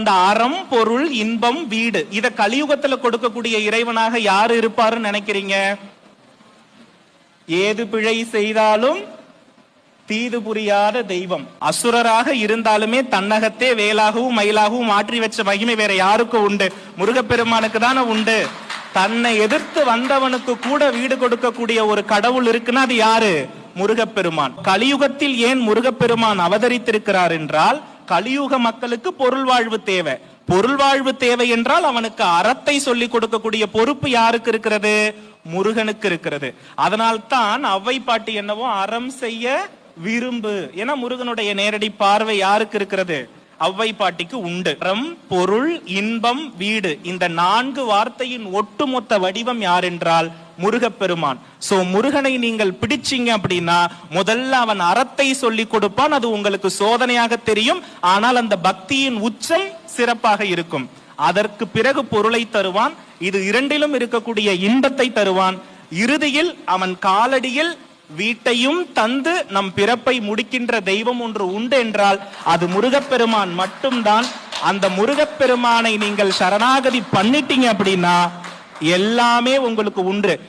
அந்த அறம் பொருள் இன்பம் வீடு. இத கலியுகத்துல கொடுக்கக்கூடிய இறைவனாக யாரு இருப்பாருன்னு நினைக்கிறீங்க? ஏது பிழை செய்தாலும் தீது புரியாத தெய்வம். அசுரராக இருந்தாலுமே தன்னகத்தே வேலாகவும் மயிலாகவும் மாற்றி வச்ச மகிமை வேற யாருக்கும் உண்டு? முருகப்பெருமானுக்கு தானே உண்டு. தன்னை எதிர்த்து வந்தவனுக்கு கூட வீடு கொடுக்கக்கூடிய ஒரு கடவுள் இருக்குன்னா அது யாரு? முருகப்பெருமான். கலியுகத்தில் ஏன் முருகப்பெருமான் அவதரித்திருக்கிறார் என்றால் கலியுக மக்களுக்கு பொருள் வாழ்வு தேவை. பொருள் வாழ்வு தேவை என்றால் அவனுக்கு அறத்தை சொல்லிக் கொடுக்கக்கூடிய பொறுப்பு யாருக்கு இருக்கிறது? முருகனுக்கு இருக்கிறது. அதனால்தான் அவ்வை பாட்டி என்னவோ அறம் செய்ய விரும்பு. ஏன்னா முருகனுடைய நேரடி பார்வை யாருக்கு இருக்கிறது? அவ்வை பாட்டிக்கு உண்டு. அறம் பொருள் இன்பம் வீடு. இந்த நான்கு வார்த்தையின் ஒட்டுமொத்த வடிவம் யார் என்றால் முருகப்பெருமான். சோ முருகனை நீங்கள் பிடிச்சீங்க அப்படின்னா முதல்ல அவன் அறத்தை சொல்லி கொடுப்பான் அது உங்களுக்கு சோதனையாக தெரியும். ஆனால் அந்த பக்தியின் உச்சம் சிறப்பாக இருக்கும். அதற்கு பிறகு பொருளை தருவான். இது இரண்டிலும் இருக்கக்கூடிய இன்பத்தை தருவான். இறுதியில் அவன் காலடியில் வீட்டையும் தந்து நம் பிறப்பை முடிக்கின்ற தெய்வம் ஒன்று உண்டு என்றால் அது முருகப்பெருமான் மட்டும்தான். அந்த முருகப்பெருமானை நீங்கள் சரணாகதி பண்ணிட்டீங்க அப்படின்னா எல்லாமே உங்களுக்கு உண்டு.